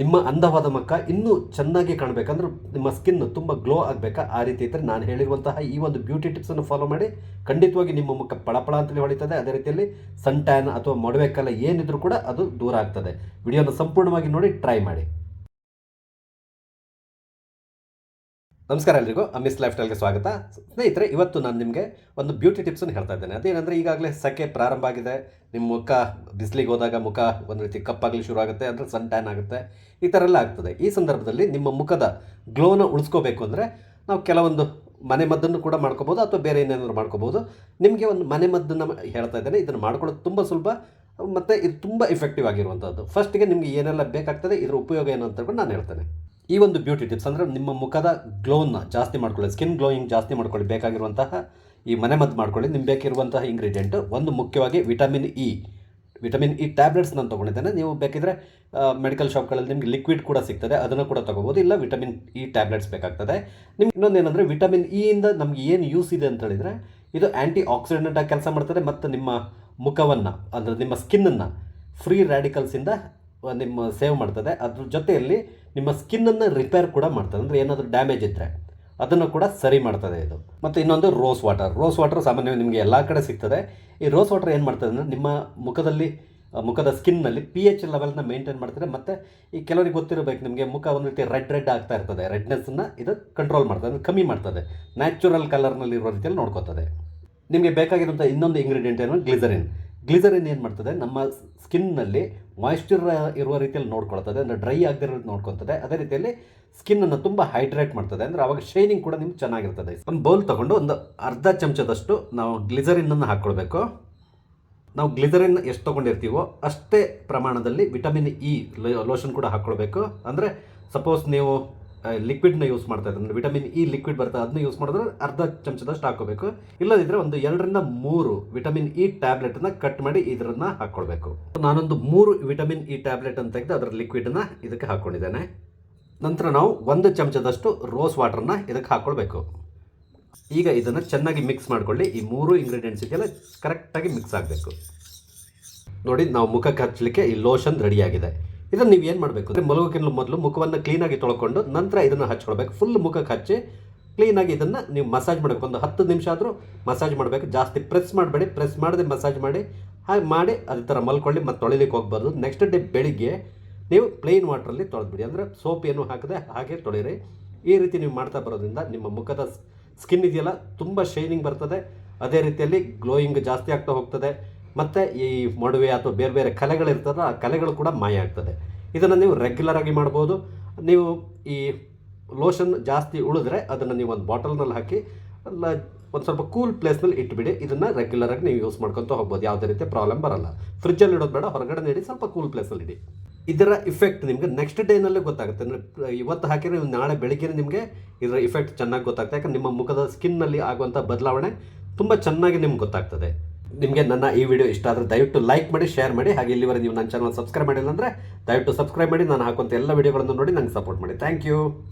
ನಿಮ್ಮ ಅಂದವಾದ ಮುಖ ಇನ್ನೂ ಚೆನ್ನಾಗಿ ಕಾಣಬೇಕಂದ್ರೆ ನಿಮ್ಮ ಸ್ಕಿನ್ ತುಂಬ ಗ್ಲೋ ಆಗಬೇಕಾ? ಆ ರೀತಿ ಇದ್ದರೆ ನಾನು ಹೇಳಿರುವಂತಹ ಈ ಒಂದು ಬ್ಯೂಟಿ ಟಿಪ್ಸನ್ನು ಫಾಲೋ ಮಾಡಿ. ಖಂಡಿತವಾಗಿ ನಿಮ್ಮ ಮುಖ ಪಳಪಳ ಅಂತಲೇ ಹೊಳಿತದೆ. ಅದೇ ರೀತಿಯಲ್ಲಿ ಸನ್ ಟ್ಯಾನ್ ಅಥವಾ ಮೊಡವೆ ಕಾಲ ಏನಿದ್ರೂ ಕೂಡ ಅದು ದೂರ ಆಗ್ತದೆ. ವಿಡಿಯೋನ ಸಂಪೂರ್ಣವಾಗಿ ನೋಡಿ ಟ್ರೈ ಮಾಡಿ. ನಮಸ್ಕಾರ ಎಲ್ರಿಗೂ. ಅಮಿಸ್ ಲೈಫ್ ಸ್ಟೈಲ್ಗೆ ಸ್ವಾಗತ. ಸ್ನೇಹಿತರೆ, ಇವತ್ತು ನಾನು ನಿಮಗೆ ಒಂದು ಬ್ಯೂಟಿ ಟಿಪ್ಸನ್ನು ಹೇಳ್ತಾ ಇದ್ದೇನೆ. ಅದೇನೆಂದರೆ, ಈಗಾಗಲೇ ಸೆಕೆ ಪ್ರಾರಂಭ ಆಗಿದೆ. ನಿಮ್ಮ ಮುಖ ಬಿಸಿಲಿಗೆ ಹೋದಾಗ ಮುಖ ಒಂದು ರೀತಿ ಕಪ್ಪಾಗಲಿ ಶುರು ಆಗುತ್ತೆ ಅಂದರೆ ಸನ್ ಟ್ಯಾನ್ ಆಗುತ್ತೆ, ಈ ಥರ ಎಲ್ಲ ಆಗ್ತದೆ. ಈ ಸಂದರ್ಭದಲ್ಲಿ ನಿಮ್ಮ ಮುಖದ ಗ್ಲೋನ ಉಳಿಸ್ಕೋಬೇಕು ಅಂದರೆ ನಾವು ಕೆಲವೊಂದು ಮನೆ ಮದ್ದನ್ನು ಕೂಡ ಮಾಡ್ಕೋಬೋದು ಅಥವಾ ಬೇರೆ ಏನೇನಾದ್ರು ಮಾಡ್ಕೋಬೋದು ನಿಮಗೆ ಒಂದು ಮನೆ ಮದ್ದನ್ನು ಹೇಳ್ತಾ ಇದ್ದೇನೆ. ಇದನ್ನು ಮಾಡ್ಕೊಳ್ಳೋದು ತುಂಬ ಸುಲಭ, ಮತ್ತು ಇದು ತುಂಬ ಇಫೆಕ್ಟಿವ್ ಆಗಿರುವಂಥದ್ದು ಫಸ್ಟಿಗೆ ನಿಮಗೆ ಏನೆಲ್ಲ ಬೇಕಾಗ್ತದೆ, ಇದರ ಉಪಯೋಗ ಏನು ಅಂತ ನಾನು ಹೇಳ್ತೇನೆ. ಈ ಒಂದು ಬ್ಯೂಟಿ ಟಿಪ್ಸ್ ಅಂದರೆ ನಿಮ್ಮ ಮುಖದ ಗ್ಲೋನ ಜಾಸ್ತಿ ಮಾಡ್ಕೊಳ್ಳಿ. ಸ್ಕಿನ್ ಗ್ಲೋಯಿಂಗ್ ಜಾಸ್ತಿ ಮಾಡ್ಕೊಳ್ಳಿ. ಬೇಕಾಗಿರುವಂತಹ ಈ ಮನೆ ಮದ್ದು ಮಾಡ್ಕೊಳ್ಳಿ. ನಿಮ್ಗೆ ಬೇಕಿರುವಂತಹ ಇಂಗ್ರೀಡಿಯೆಂಟ್ ಒಂದು ಮುಖ್ಯವಾಗಿ vitamin E vitamin E tablets ನಾನು ತೊಗೊಂಡಿದ್ದೇನೆ. ನೀವು ಬೇಕಿದ್ರೆ ಮೆಡಿಕಲ್ ಶಾಪ್ಗಳಲ್ಲಿ ನಿಮ್ಗೆ ಲಿಕ್ವಿಡ್ ಕೂಡ ಸಿಗ್ತದೆ. ಅದನ್ನು ಕೂಡ ತಗೋಬೋದು. ಇಲ್ಲ ವಿಟಮಿನ್ ಇ ಟ್ಯಾಬ್ಲೆಟ್ಸ್ ಬೇಕಾಗ್ತದೆ. ನಿಮ್ಗೆ ಇನ್ನೊಂದೇನೆಂದರೆ ವಿಟಮಿನ್ ಇ ಇಂದ ನಮ್ಗೆ ಏನು ಯೂಸ್ ಇದೆ ಅಂತ ಹೇಳಿದರೆ, ಇದು ಆ್ಯಂಟಿ ಆಕ್ಸಿಡೆಂಟಾಗಿ ಕೆಲಸ ಮಾಡ್ತದೆ. ಮತ್ತು ನಿಮ್ಮ ಮುಖವನ್ನು, ಅಂದರೆ ನಿಮ್ಮ ಸ್ಕಿನ್ನನ್ನು ಫ್ರೀ ರ್ಯಾಡಿಕಲ್ಸಿಂದ ನಿಮ್ಮ ಸೇವ್ ಮಾಡ್ತದೆ. ಅದ್ರ ಜೊತೆಯಲ್ಲಿ ನಿಮ್ಮ ಸ್ಕಿನ್ನನ್ನು ರಿಪೇರ್ ಕೂಡ ಮಾಡ್ತದೆ. ಅಂದರೆ ಏನಾದರೂ ಡ್ಯಾಮೇಜ್ ಇದ್ದರೆ ಅದನ್ನು ಕೂಡ ಸರಿ ಮಾಡ್ತದೆ ಇದು. ಮತ್ತು ಇನ್ನೊಂದು ರೋಸ್ ವಾಟರ್ ರೋಸ್ ವಾಟರ್ ಸಾಮಾನ್ಯವಾಗಿ ನಿಮಗೆ ಎಲ್ಲ ಕಡೆ ಸಿಗ್ತದೆ. ಈ ರೋಸ್ ವಾಟರ್ ಏನು ಮಾಡ್ತದೆ ಅಂದರೆ ನಿಮ್ಮ ಮುಖದಲ್ಲಿ ಮುಖದ ಸ್ಕಿನ್ನಲ್ಲಿ ಪಿ ಎಚ್ ಲೆವೆಲ್ನ ಮೇಂಟೈನ್ ಮಾಡ್ತದೆ. ಮತ್ತು ಈ ಕೆಲವರಿಗೆ ಗೊತ್ತಿರಬೇಕು, ನಿಮಗೆ ಮುಖ ಒಂದು ರೀತಿ ರೆಡ್ ರೆಡ್ ಆಗ್ತಾ ಇರ್ತದೆ. ರೆಡ್ನೆಸ್ಸನ್ನು ಇದು ಕಂಟ್ರೋಲ್ ಮಾಡ್ತದೆ. ಕಮ್ಮಿ ಮಾಡ್ತದೆ. ನ್ಯಾಚುರಲ್ ಕಲರ್ನಲ್ಲಿ ಇರೋ ರೀತಿಯಲ್ಲಿ ನೋಡ್ಕೋತದೆ. ನಿಮಗೆ ಬೇಕಾಗಿರುವಂಥ ಇನ್ನೊಂದು ಇಂಗ್ರೀಡಿಯೆಂಟ್ ಏನು? ಗ್ಲಿಸರಿನ್ ಗ್ಲಿಸರಿನ್ ಏನು ಮಾಡ್ತದೆ? ನಮ್ಮ ಸ್ಕಿನ್ನಲ್ಲಿ ಮಾಯಿಶ್ಚರ್ ಇರುವ ರೀತಿಯಲ್ಲಿ ನೋಡ್ಕೊಳ್ತದೆ, ಅಂದರೆ ಡ್ರೈ ಆಗದಿರೋ ನೋಡ್ಕೊತದೆ ಅದೇ ರೀತಿಯಲ್ಲಿ ಸ್ಕಿನ್ನನ್ನು ತುಂಬ ಹೈಡ್ರೇಟ್ ಮಾಡ್ತದೆ. ಅಂದರೆ ಅವಾಗ ಶೈನಿಂಗ್ ಕೂಡ ನಿಮ್ಗೆ ಚೆನ್ನಾಗಿರ್ತದೆ. ಒಂದು ಬೌಲ್ ತೊಗೊಂಡು ಒಂದು ಅರ್ಧ ಚಮಚದಷ್ಟು ನಾವು ಗ್ಲಿಸರಿನನ್ನು ಹಾಕ್ಕೊಳ್ಬೇಕು. ನಾವು ಗ್ಲಿಸರಿನ್ ಎಷ್ಟು ತೊಗೊಂಡಿರ್ತೀವೋ ಅಷ್ಟೇ ಪ್ರಮಾಣದಲ್ಲಿ ವಿಟಮಿನ್ ಇ ಲೋಷನ್ ಕೂಡ ಹಾಕ್ಕೊಳ್ಬೇಕು. ಅಂದರೆ ಸಪೋಸ್ ನೀವು ಲಿಕ್ವಿಡ್ನ ಯೂಸ್ ಮಾಡ್ತಾ ಇದ್ದಾರೆ. ವಿಟಮಿನ್ ಇ ಲಿಕ್ವಿಡ್ ಬರ್ತದೆ ಅದನ್ನ ಯೂಸ್ ಮಾಡಿದ್ರೆ ಅರ್ಧ ಚಮಚದಷ್ಟು ಹಾಕೋಬೇಕು ಇಲ್ಲದಿದ್ದರೆ ಒಂದು ಎರಡರಿಂದ ಮೂರು ವಿಟಮಿನ್ ಇ ಟ್ಯಾಬ್ಲೆಟನ್ನು ಕಟ್ ಮಾಡಿ ಇದರನ್ನ ಹಾಕ್ಕೊಳ್ಬೇಕು. ನಾನೊಂದು ಮೂರು ವಿಟಮಿನ್ ಇ ಟ್ಯಾಬ್ಲೆಟ್ ಅಂತ ತೆಗೆದು ಅದರ ಲಿಕ್ವಿಡನ್ನು ಇದಕ್ಕೆ ಹಾಕ್ಕೊಂಡಿದ್ದೇನೆ. ನಂತರ ನಾವು ಒಂದು ಚಮಚದಷ್ಟು ರೋಸ್ ವಾಟರ್ನ ಇದಕ್ಕೆ ಹಾಕ್ಕೊಳ್ಬೇಕು. ಈಗ ಇದನ್ನು ಚೆನ್ನಾಗಿ ಮಿಕ್ಸ್ ಮಾಡ್ಕೊಳ್ಳಿ. ಈ ಮೂರು ಇಂಗ್ರೀಡಿಯೆಂಟ್ಸ್ ಕರೆಕ್ಟ್ ಕರೆಕ್ಟಾಗಿ ಮಿಕ್ಸ್ ಆಗಬೇಕು. ನೋಡಿ, ನಾವು ಮುಖಕ್ಕೆ ಹಚ್ಚಲಿಕ್ಕೆ ಈ ಲೋಷನ್ ರೆಡಿಯಾಗಿದೆ ಇದನ್ನು ನೀವು ಏನು ಮಾಡಬೇಕು? ಅಂದರೆ ಮಲಗೋಕ್ಕಿಂತ ಮೊದಲು ಮುಖವನ್ನು ಕ್ಲೀನಾಗಿ ತೊಳ್ಕೊಂಡು ನಂತರ ಇದನ್ನು ಹಚ್ಕೊಳ್ಬೇಕು. ಫುಲ್ ಮುಖಕ್ಕೆ ಹಚ್ಚಿ ಕ್ಲೀನಾಗಿ ಇದನ್ನು ನೀವು ಮಸಾಜ್ ಮಾಡಬೇಕು. ಒಂದು ಹತ್ತು ನಿಮಿಷ ಆದರೂ ಮಸಾಜ್ ಮಾಡಬೇಕು. ಜಾಸ್ತಿ ಪ್ರೆಸ್ ಮಾಡಬೇಡಿ. ಪ್ರೆಸ್ ಮಾಡದೆ ಮಸಾಜ್ ಮಾಡಿ, ಹಾಗೆ ಮಾಡಿ ಅದೇ ಥರ ಮಲ್ಕೊಳ್ಳಿ ಮತ್ತು ತೊಳಿಲಿಕ್ಕೆ ಹೋಗ್ಬಾರ್ದು. ನೆಕ್ಸ್ಟ್ ಡೇ ಬೆಳಿಗ್ಗೆ ನೀವು ಪ್ಲೇನ್ ವಾಟ್ರಲ್ಲಿ ತೊಳೆದ್ಬಿಡಿ. ಅಂದರೆ ಸೋಪ್ ಏನು ಹಾಕದೆ ಹಾಗೆ ತೊಳಿರಿ. ಈ ರೀತಿ ನೀವು ಮಾಡ್ತಾ ಬರೋದ್ರಿಂದ ನಿಮ್ಮ ಮುಖದ ಸ್ಕಿನ್ ಇದೆಯಲ್ಲ ತುಂಬ ಶೈನಿಂಗ್ ಬರ್ತದೆ. ಅದೇ ರೀತಿಯಲ್ಲಿ ಗ್ಲೋಯಿಂಗ್ ಜಾಸ್ತಿ ಆಗ್ತಾ ಹೋಗ್ತದೆ. ಮತ್ತು ಈ ಮೊಡವೆ ಅಥವಾ ಬೇರೆ ಬೇರೆ ಕಲೆಗಳಿರ್ತದೆ, ಆ ಕಲೆಗಳು ಕೂಡ ಮಾಯ ಆಗ್ತದೆ. ಇದನ್ನು ನೀವು ರೆಗ್ಯುಲರ್ ಆಗಿ ಮಾಡ್ಬೋದು. ನೀವು ಈ ಲೋಷನ್ ಜಾಸ್ತಿ ಉಳಿದ್ರೆ ಅದನ್ನು ನೀವು ಒಂದು ಬಾಟಲ್ನಲ್ಲಿ ಹಾಕಿ, ಅಲ್ಲ ಒಂದು ಸ್ವಲ್ಪ ಕೂಲ್ ಪ್ಲೇಸ್ನಲ್ಲಿ ಇಟ್ಬಿಡಿ. ಇದನ್ನು ರೆಗ್ಯುಲರ್ ಆಗಿ ನೀವು ಯೂಸ್ ಮಾಡ್ಕೊತ ಹೋಗ್ಬೋದು. ಯಾವುದೇ ರೀತಿ ಪ್ರಾಬ್ಲಮ್ ಬರಲ್ಲ. ಫ್ರಿಜ್ಜಲ್ಲಿ ಇಡೋದು ಬೇಡ, ಹೊರಗಡೆ ಇಡಿ ಸ್ವಲ್ಪ ಕೂಲ್ ಪ್ಲೇಸಲ್ಲಿ ಇಡಿ. ಇದರ ಇಫೆಕ್ಟ್ ನಿಮಗೆ ನೆಕ್ಸ್ಟ್ ಡೇನಲ್ಲೇ ಗೊತ್ತಾಗುತ್ತೆ. ಅಂದರೆ ಇವತ್ತು ಹಾಕಿದರೆ ನಾಳೆ ಬೆಳಿಗ್ಗೆ ನಿಮಗೆ ಇದರ ಇಫೆಕ್ಟ್ ಚೆನ್ನಾಗಿ ಗೊತ್ತಾಗ್ತದೆ. ಯಾಕಂದ್ರೆ ನಿಮ್ಮ ಮುಖದ ಸ್ಕಿನ್ನಲ್ಲಿ ಆಗುವಂಥ ಬದಲಾವಣೆ ತುಂಬ ಚೆನ್ನಾಗಿ ನಿಮ್ಗೆ ಗೊತ್ತಾಗ್ತದೆ. ನಿಮಗೆ ನನ್ನ ಈ ವಿಡಿಯೋ ಇಷ್ಟ ಆದರೆ ದಯವಿಟ್ಟು ಲೈಕ್ ಮಾಡಿ ಶೇರ್ ಮಾಡಿ. ಹಾಗೆ ಇಲ್ಲಿವರೆಗೆ ನೀವು ನನ್ನ ಚಾನಲ್ ಸಬ್ಸ್ಕ್ರೈಬ್ ಮಾಡಿಲ್ಲ ಅಂದರೆ ದಯವಿಟ್ಟು ಸಬ್ಸ್ಕ್ರೈಬ್ ಮಾಡಿ. ನಾನು ಹಾಕುವಂಥ ಎಲ್ಲ ವಿಡಿಯೋಗಳನ್ನು ನೋಡಿ ನಂಗೆ ಸಪೋರ್ಟ್ ಮಾಡಿ. Thank you